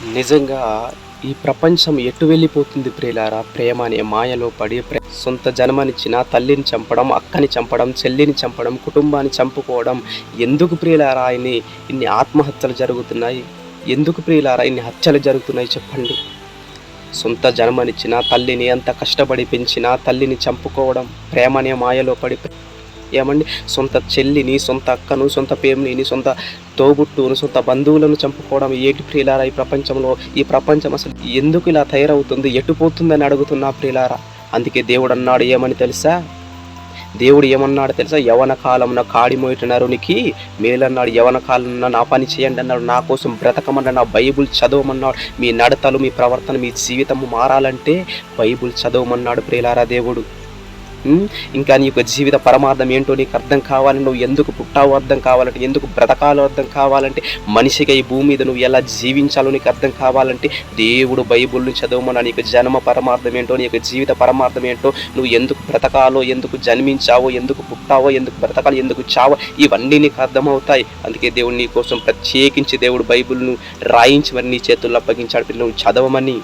నిజంగా ఈ ప్రపంచం ఎటు వెళ్ళిపోతుంది ప్రియులారా? ప్రేమ అనే మాయలో పడి సొంత జన్మనిచ్చిన తల్లిని చంపడం అక్కని చంపడం చెల్లిని చంపడం కుటుంబాన్ని చంపుకోవడం ఎందుకు ప్రియులారా ఇన్ని ఇన్ని ఆత్మహత్యలు జరుగుతున్నాయి? ఎందుకు ప్రియులారా ఇన్ని హత్యలు జరుగుతున్నాయి చెప్పండి. సొంత జన్మనిచ్చిన తల్లిని ఎంత కష్టపడి పెంచిన తల్లిని చంపుకోవడం ప్రేమ అనే మాయలో పడి ఏమండి? సొంత చెల్లిని సొంత అక్కను సొంత పేమిని సొంత తోబుట్టును సొంత బంధువులను చంపుకోవడం ఏటి ప్రియులారా ఈ ప్రపంచంలో? ఈ ప్రపంచం అసలు ఎందుకు ఇలా తయారవుతుంది? ఎటు పోతుందని అడుగుతున్నా ప్రియులారా. అందుకే దేవుడు అన్నాడు ఏమని తెలుసా? దేవుడు ఏమన్నాడు తెలుసా? యవన కాలంలో కాడి మోయట నరునికి మేలన్నాడు యవన కాలంలో నా పని చేయండి అన్నాడు. నా కోసం బ్రతకమన్నాడు. నా బైబుల్ చదవమన్నాడు. మీ నడతలు మీ ప్రవర్తన మీ జీవితము మారాలంటే బైబుల్ చదవమన్నాడు ప్రియులారా దేవుడు. ఇంకా నీ యొక్క జీవిత పరమార్థం ఏంటో నీకు అర్థం కావాలని నువ్వు ఎందుకు పుట్టావు అర్థం కావాలంటే ఎందుకు బ్రతకాలో అర్థం కావాలంటే మనిషిగా ఈ భూమి మీద నువ్వు ఎలా జీవించాలో నీకు అర్థం కావాలంటే దేవుడు బైబుల్ని చదవమన్నా నీకు జన్మ పరమార్థం ఏంటో నీ యొక్క జీవిత పరమార్థం ఏంటో నువ్వు ఎందుకు బ్రతకాలో ఎందుకు జన్మించావో ఎందుకు పుట్టావో ఎందుకు బ్రతకాలో ఎందుకు చావో ఇవన్నీ నీకు అర్థమవుతాయి. అందుకే దేవుడు నీ కోసం ప్రత్యేకించి దేవుడు బైబుల్ను రాయించి మరి నీ చేతుల్లో అప్పగించాడు. నువ్వు చదవమని